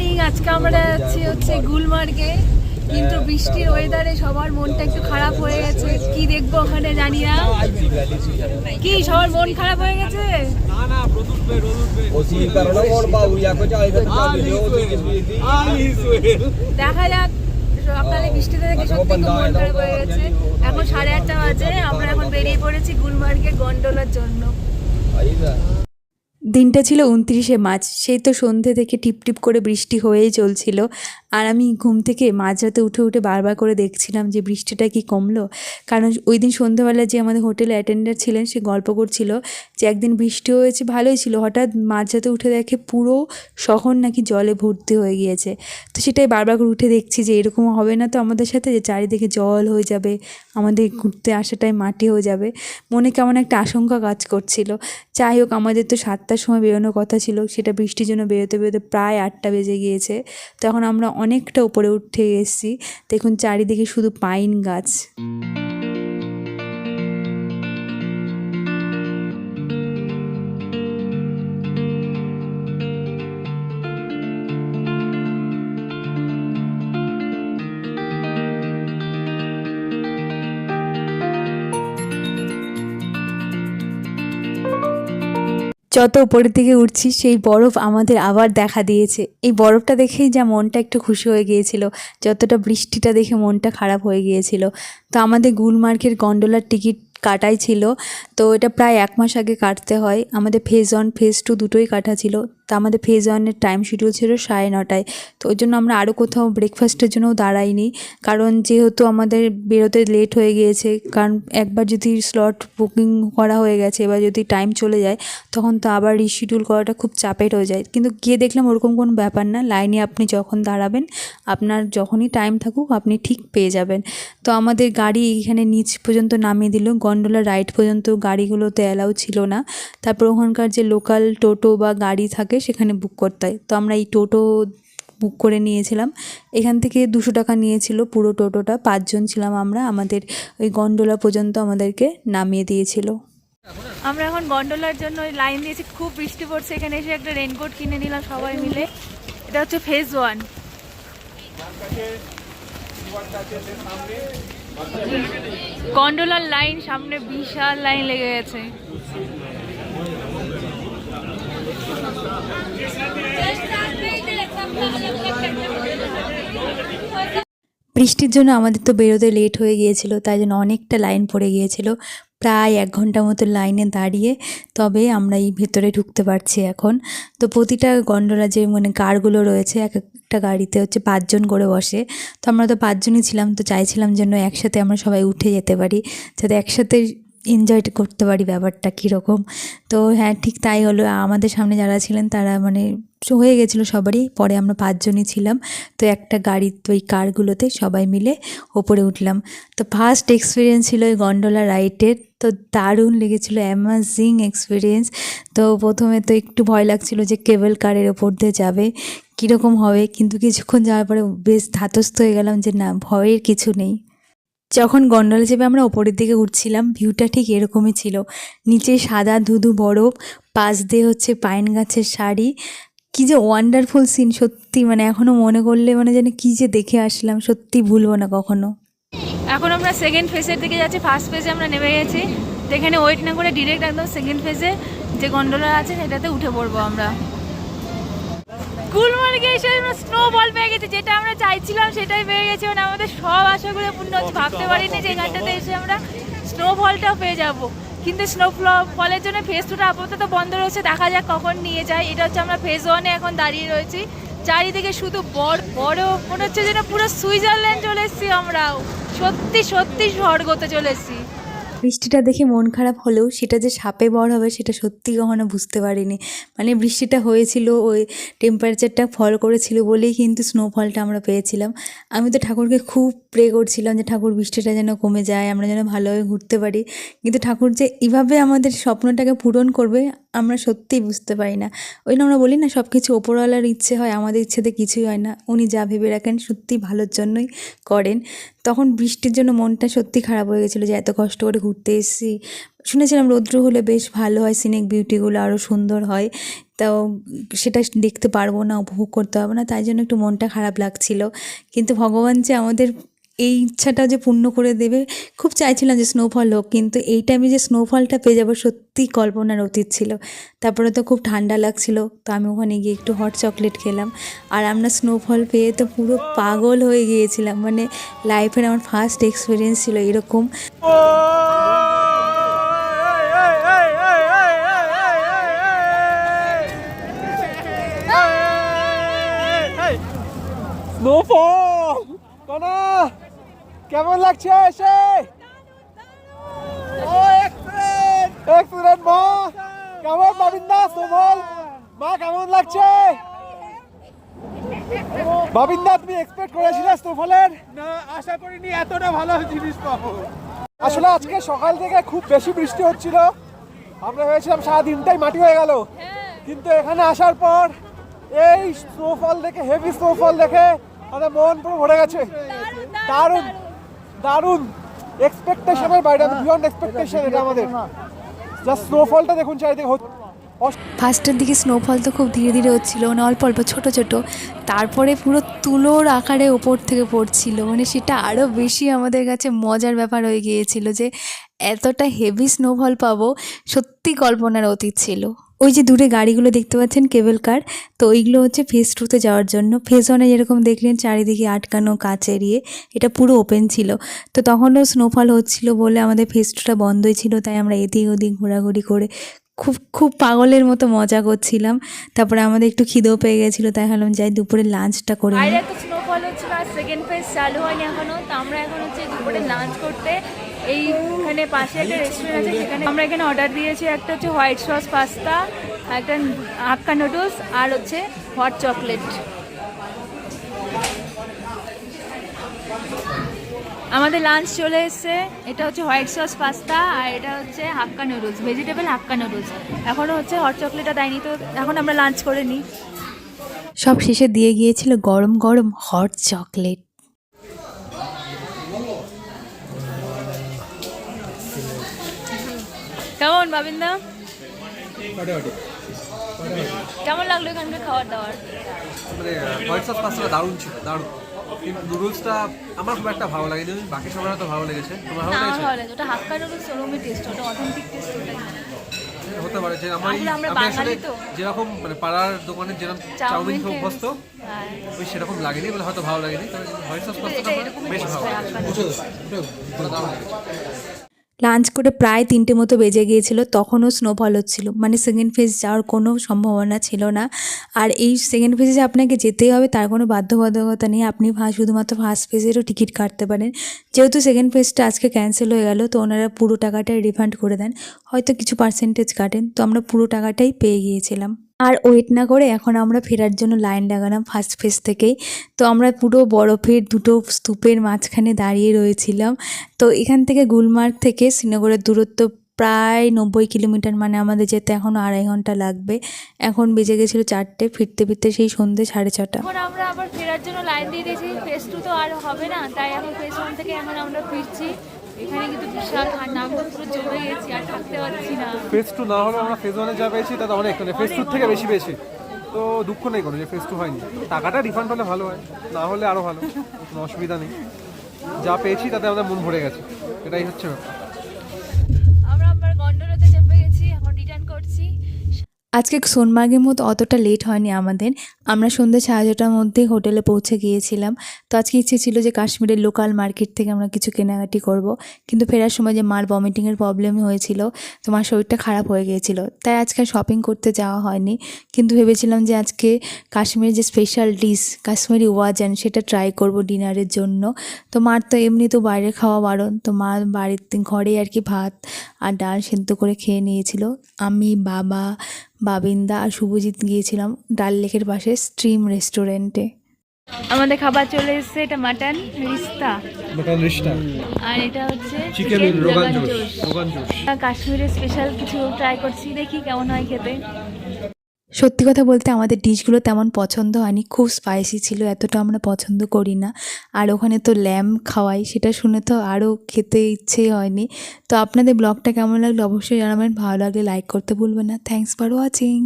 Morning আজকে আমরা যাচ্ছি হচ্ছে গুলমার্গে। কিন্তু বৃষ্টির ওয়েদারে সবার মনটা একটু খারাপ হয়ে গেছে। কি দেখব ওখানে জানি না। কি সবার মন খারাপ হয়ে গেছে? দেখা যাক সকালে বৃষ্টিতে থেকে সত্যি খুব মন খারাপ হয়ে গেছে। এখন সাড়ে আটটা বাজে আমরা এখন বেরিয়ে পড়েছি গুলমার্গের গন্ডোলার জন্য। দিনটা ছিল উনত্রিশে মার্চ। সেই তো সন্ধে থেকে টিপটিপ করে বৃষ্টি হয়েই চলছিল। আর আমি ঘুম থেকে মাঝরাতে উঠে উঠে বারবার করে দেখছিলাম যে বৃষ্টিটা কি কমলো। কারণ ওই দিন সন্ধ্যাবেলা যে আমাদের হোটেলে অ্যাটেন্ডার ছিলেন, সে গল্প করছিল যে একদিন বৃষ্টি হয়েছে, ভালোই ছিল। হঠাৎ মাঝরাতে উঠে দেখে পুরো শহর নাকি জলে ভর্তি হয়ে গিয়েছে। তো সেটাই বারবার করে উঠে দেখছি যে এরকম হবে না তো আমাদের সাথে, যে চারিদিকে জল হয়ে যাবে, আমাদের ঘুরতে আসাটাই মাটি হয়ে যাবে। মনে কেমন একটা আশঙ্কা কাজ করছিল। যাই হোক, আমাদের তো সাতটার সময় বেরোনোর কথা ছিল। সেটা বৃষ্টির জন্য বেরোতে বেরোতে প্রায় আটটা বেজে গিয়েছে। তখন আমরা অনেকটা উপরে উঠে এসেছি। দেখুন চারিদিকে শুধু পাইন গাছ। যত উপরের দিকে উঠছি, সেই বরফ আমাদের আবার দেখা দিয়েছে। এই বরফটা দেখেই যা মনটা একটু খুশি হয়ে গিয়েছিল, যতটা বৃষ্টিটা দেখে মনটা খারাপ হয়ে গিয়েছিল। তো আমাদের গুলমার্গের গন্ডোলার টিকিট কাটাই ছিল, তো এটা প্রায় এক মাস আগে কাটতে হয়। আমাদের ফেজ ওয়ান ফেজ টু দুটোই কাটা ছিল। তা আমাদের ফেজ ওয়ানের টাইম শিডিউল ছিল সাড়ে নটায়। তো ওই জন্য আমরা আরও কোথাও ব্রেকফাস্টের জন্যও দাঁড়াইনি। কারণ যেহেতু আমাদের বেরোতে লেট হয়ে গিয়েছে, কারণ একবার যদি স্লট বুকিং করা হয়ে গেছে, এবার যদি টাইম চলে যায়, তখন তো আবার রিশিডিউল করাটা খুব চাপের হয়ে যায়। কিন্তু গিয়ে দেখলাম ওরকম কোনো ব্যাপার না লাইনে আপনি যখন দাঁড়াবেন, আপনার যখনই টাইম থাকুক, আপনি ঠিক পেয়ে যাবেন। তো আমাদের গাড়ি এখানে নিচ পর্যন্ত নামিয়ে দিল গন্ডোলা রাইড পর্যন্ত গাড়িগুলোতে অ্যালাউ ছিল না। তারপর ওখানকার যে লোকাল টোটো বা গাড়ি থাকে সেখানে বুক করতে হয়। তো আমরা এই টোটো বুক করে নিয়েছিলাম। এখান থেকে দুশো টাকা নিয়েছিল পুরো টোটোটা। পাঁচজন ছিলাম আমরা। আমাদের ওই গন্ডোলা পর্যন্ত আমাদেরকে নামিয়ে দিয়েছিল। আমরা এখন গন্ডোলার জন্য লাইন দিয়েছি। খুব বৃষ্টি পড়ছে। এখানে এসে একটা রেনকোট কিনে নিলাম সবাই মিলে। এটা হচ্ছে ফেজ ওয়ান গন্ডোলার লাইন সামনে বিশাল লাইন লেগে গেছে। বৃষ্টির জন্য আমাদের তো বেরোতে লেট হয়ে গিয়েছিল, তাই জন্য অনেকটা লাইন পড়ে গিয়েছিল। প্রায় এক ঘণ্টা মতো লাইনে দাঁড়িয়ে তবে আমরা এই ভেতরে ঢুকতে পারছি এখন। তো প্রতিটা গন্ডোলা যে মানে কারগুলো রয়েছে, এক একটা গাড়িতে হচ্ছে পাঁচজন করে বসে। তো আমরা তো পাঁচজনই ছিলাম, তো চাইছিলাম যেন একসাথে আমরা সবাই উঠে যেতে পারি, যাতে একসাথে এনজয় করতে পারি ব্যাপারটা কীরকম। তো হ্যাঁ ঠিক তাই হলো। আমাদের সামনে যারা ছিলেন তারা মানে হয়ে গেছিল সবারই। পরে আমরা পাঁচজনই ছিলাম। তো একটা গাড়ির তো ওই কারগুলোতে সবাই মিলে ওপরে উঠলাম। তো ফার্স্ট এক্সপিরিয়েন্স ছিল ওই গন্ডোলা রাইডের তো দারুণ লেগেছিলো অ্যামাজিং এক্সপিরিয়েন্স তো প্রথমে তো একটু ভয় লাগছিল যে কেবল কারের ওপর দিয়ে যাবে, কীরকম হবে? কিন্তু কিছুক্ষণ যাওয়ার পরে বেশ ধাতস্থ হয়ে গেলাম যে না, ভয়ের কিছু নেই। যখন গন্ডোলা চেপে আমরা ওপরের দিকে উঠছিলাম ভিউটা ঠিক এরকমই ছিল। নিচে সাদা ধুধু বরফ, পাশ দিয়ে হচ্ছে পাইন গাছের শাড়ি। কী যে ওয়ান্ডারফুল সিন সত্যি মানে এখনও মনে করলে মানে যেন কী যে দেখে আসলাম, সত্যি ভুলবো না কখনো। এখন আমরা সেকেন্ড ফেজের দিকে যাচ্ছি ফার্স্ট ফেজে আমরা নেমে গেছি। তো এখানে ওয়েট না করে ডিরেক্ট একদম সেকেন্ড ফেজে যে গন্ডোলা আছে, সেটাতে উঠে পড়ব আমরা। গুলমার্গে এসে আমরা স্নো বল পেয়ে গেছি যেটা আমরা চাইছিলাম সেটাই পেয়ে গেছি মানে আমাদের সব আশাগুলো পূর্ণ হচ্ছে। ভাবতে পারিনি যে এখানটাতে এসে আমরা স্নো বলটাও পেয়ে যাব। কিন্তু স্নো ফলের জন্য ফেজ টুটা আপাতত বন্ধ রয়েছে দেখা যাক কখন নিয়ে যায়। এটা হচ্ছে আমরা ফেজ ওয়ানে এখন দাঁড়িয়ে রয়েছি। চারিদিকে শুধু বড় বড় মনে হচ্ছে যেন পুরো সুইজারল্যান্ড চলে এসেছি আমরা সত্যি সত্যি স্বর্গতে চলে এসেছি। বৃষ্টিটা দেখে মন খারাপ হলেও সেটা যে সাপে বড় হবে সেটা সত্যি কখনো বুঝতে পারিনি। মানে বৃষ্টিটা হয়েছিল, ওই টেম্পারেচারটা ফল করেছিল বলেই কিন্তু স্নোফলটা আমরা পেয়েছিলাম। আমি তো ঠাকুরকে খুব প্রে করছিলাম যে, ঠাকুর, বৃষ্টিটা যেন কমে যায়, আমরা যেন ভালোভাবে ঘুরতে পারি। কিন্তু ঠাকুর যে এভাবে আমাদের স্বপ্নটাকে পূরণ করবে আমরা সত্যিই বুঝতে পারি না। ওই আমরা বলি না সব কিছু ওপরওয়ালার ইচ্ছে হয়, আমাদের ইচ্ছেতে কিছুই হয় না। উনি যা ভেবে রাখেন সত্যি ভালোর জন্যই করেন। তখন বৃষ্টির জন্য মনটা সত্যি খারাপ হয়ে গেছিল যে, এত কষ্ট করে ঘুরতে এসেছি। শুনেছিলাম রৌদ্র হলে বেশ ভালো হয় সিনিক বিউটিগুলো আরও সুন্দর হয়। তাও সেটা দেখতে পারব না, উপভোগ করতে পারব না, তাই জন্য একটু মনটা খারাপ লাগছিল। কিন্তু ভগবান যে আমাদের এই ইচ্ছাটা যে পূর্ণ করে দেবে, খুব চাইছিলাম যে স্নোফল হোক, কিন্তু এই টাইমে যে স্নোফলটা পেয়ে যাব সত্যি কল্পনার অতীত ছিল। তারপরে তো খুব ঠান্ডা লাগছিল, তো আমি ওখানে গিয়ে একটু হট চকলেট খেলাম। আর আমরা স্নোফল পেয়ে তো পুরো পাগল হয়ে গিয়েছিলাম মানে লাইফের আমার ফার্স্ট এক্সপিরিয়েন্স ছিল এরকম। কনা কেমন লাগছে এসে? এক্সিলেন্ট মা! কেমন বাবিন্দা? স্নোফল মা কেমন লাগছে? বাবিন্দা তুমি এক্সপেক্ট করেছিলে স্নোফলের না আশা করিনি এতটা ভালো জিনিস পাবো। আসলে আজকে সকাল থেকে খুব বেশি বৃষ্টি হচ্ছিল। আমরা ভেবেছিলাম সারাদিনটাই মাটি হয়ে গেল। কিন্তু এখানে আসার পর এই স্নোফল দেখে হেভি স্নোফল দেখে আমাদের মন পুরো ভরে গেছে। দারুণ। দারুণ এক্সপেকটেশনের বাইরে বিয়ন্ড এক্সপেকটেশন এটা আমাদের। জাস্ট স্নোফলটা দেখুন চারিদিকে ফার্স্টের দিকে স্নোফল তো খুব ধীরে ধীরে হচ্ছিল মানে অল্প অল্প, ছোট ছোট। তারপরে পুরো তুলোর আকারে ওপর থেকে পড়ছিল। মানে সেটা আরও বেশি আমাদের কাছে মজার ব্যাপার হয়ে গিয়েছিল যে, এতটা হেভি স্নোফল পাবো, সত্যি কল্পনার অতীত ছিল। ওই যে দূরে গাড়িগুলো দেখতে পাচ্ছেন, কেবল কার। তো ওইগুলো হচ্ছে ফেস টুতে যাওয়ার জন্য। ফেস ওয়ানে যেরকম দেখলেন, চারিদিকে আটকানো, কাচ এড়িয়ে, এটা পুরো ওপেন ছিল। তো তখনও স্নোফল হচ্ছিল বলে আমাদের ফেস টুটা বন্ধই ছিল, তাই আমরা এদিক ওদিক ঘোরাঘুরি করে খুব খুব পাগলের মতো মজা করছিলাম। তারপরে আমাদের একটু খিদেও পেয়ে গেছিল, তাই ভাবলাম যাই দুপুরে লাঞ্চটা করে স্নোফল হচ্ছিল আর সেকেন্ড ফেজ চালু হয়নি এখনও। তো আমরা এখন হচ্ছে দুপুরে লাঞ্চ করতে এইখানে পাশে একটা রেস্টুরেন্ট আছে, সেখানে আমরা এখানে অর্ডার দিয়েছি একটা হচ্ছে হোয়াইট সস পাস্তা একটা হাক্কা নুডলস আর হচ্ছে হট চকলেট আমাদের লাঞ্চ চলে এসেছে, এটা হচ্ছে হোয়াইট সস পাস্তা আর এটা হচ্ছে Hakka noodles vegetable Hakka noodles এখনও হচ্ছে হট চকলেটটা দেয়নি, তো এখন আমরা লাঞ্চ করে নিই। সব শেষে দিয়ে গিয়েছিল গরম গরম হট চকলেট কেমন বাবিন্দা কেমন লাগল এখানকার খাবার দাবার? মানে হোয়াইট পাস্তাটা দারুণ ছিল দারুণ। কিন্তু নুডলসটা আমার খুব একটা ভালো লাগেনি বাকি সবার হয়তো ভালো লেগেছে। তোমার ভালো না আমার লেগেছে? ভালো লাগে ওটা হাক্কা নুডলস ওরমই টেস্ট ওটা অথেন্টিক টেস্ট ওটাই। হতে পারে। যে আমার আমি আসলে তো। যেরকম মানে পাড়ার দোকানে যেরকম চাউমিন খেয়ে অভ্যস্ত হ্যাঁ ওই সেরকম লাগেনি বলে হয়তো ভালো লাগেনি। তবে হোয়াইট সস পাস্তাটা বেশ ভালো হয় লেগেছে। লাঞ্চ করে প্রায় তিনটে মতো বেজে গিয়েছিল, তখনও স্নোফল হচ্ছিল। মানে সেকেন্ড ফেজ যাওয়ার কোনো সম্ভাবনা ছিল না। আর এই সেকেন্ড ফেজে যে আপনাকে যেতেই হবে, তার কোনো বাধ্যবাধকতা নেই। আপনি শুধুমাত্র ফার্স্ট ফেজেরও টিকিট কাটতে পারেন। যেহেতু সেকেন্ড ফেজটা আজকে ক্যান্সেল হয়ে গেল, তো ওনারা পুরো টাকাটাই রিফান্ড করে দেন। হয়তো কিছু পার্সেন্টেজ কাটেন, তো আমরা পুরো টাকাটাই পেয়ে গিয়েছিলাম। আর ওয়েট না করে এখন আমরা ফেরার জন্য লাইন লাগালাম ফার্স্ট ফেজ থেকেই। তো আমরা পুরো বরফের দুটো স্তূপের মাঝখানে দাঁড়িয়ে রয়েছিলাম। তো এখান থেকে গুলমার্গ থেকে শ্রীনগরের দূরত্ব প্রায় নব্বই কিলোমিটার মানে আমাদের যেতে এখনও আড়াই ঘণ্টা লাগবে। এখন বেজে গেছিল চারটে, ফিরতে ফিরতে সেই সন্ধ্যে সাড়ে ছটা। এখন আমরা আবার ফেরার জন্য লাইন দিয়ে দিয়েছি। ফেস টু তো আর হবে না, তাই এখন ফেস ওয়ান থেকে এখন আমরা ফিরছি। এখানে কিন্তু বিশাল ঠান্ডা আমরা পুরো জমে গেছি আর থাকতে পারছি না। ফেজ টু না হলে আমরা ফেজ ওয়ানে যা পেয়েছি তাতে অনেক মানে ফেজ টুর থেকে বেশি পেয়েছি। তো দুঃখ নেই কোনো যে ফেজ টু হয়নি। টাকাটা রিফান্ড হলে ভালো হয় না হলে আরও ভালো কোনো অসুবিধা নেই। যা পেয়েছি তাতে আমাদের মন ভরে গেছে এটাই হচ্ছে ব্যাপার। আমরা আবার গন্ডোলাতে চেপে গেছি এখন রিটার্ন করছি। আজকে সোনমার্গের মতো অতটা লেট হয়নি আমাদের। আমরা সন্ধ্যে সাড়ে ছটার মধ্যেই হোটেলে পৌঁছে গিয়েছিলাম। তো আজকে ইচ্ছে ছিল যে কাশ্মীরের লোকাল মার্কেট থেকে আমরা কিছু কেনাকাটি করব। কিন্তু ফেরার সময় যে মার ভমিটিংয়ের প্রবলেম হয়েছিল, তো মার শরীরটা খারাপ হয়ে গিয়েছিল। তাই আজকে শপিং করতে যাওয়া হয়নি। কিন্তু ভেবেছিলাম যে আজকে কাশ্মীরের যে স্পেশাল ডিশ কাশ্মীরি ওয়াজান সেটা ট্রাই করব ডিনারের জন্য। তো মার তো এমনি তো বাইরে খাওয়া বারণ। তো মা বাড়িতে ঘরে আর কি ভাত আর ডাল সেদ্ধ করে খেয়ে নিয়েছিল। আমি, বাবা, বাবিন্দা আর শুভজিৎ গিয়েছিলাম ডাল লেকের পাশে। স্ট্রিম রেস্টুরেন্টে আমাদের খাবার চলে এসেছে এটা মাটন রিস্তা। মটন রিস্টা আর এটা হচ্ছে চিকেন রোগান জোশ। রোগান জোশ। কাশ্মীরের স্পেশাল কিছু ট্রাই করছি দেখি কেমন হয় খেতে। সত্যি কথা বলতে আমাদের ডিশগুলো তেমন পছন্দ হয়নি খুব স্পাইসি ছিল এতটা আমরা পছন্দ করি না। আর ওখানে তো ল্যাম্প খাওয়াই সেটা শুনে তো আরও খেতে ইচ্ছেই হয়নি। তো আপনাদের ব্লগটা কেমন লাগল অবশ্যই জানাবেন ভালো লাগলে লাইক করতে ভুলবেন না। Thanks for watching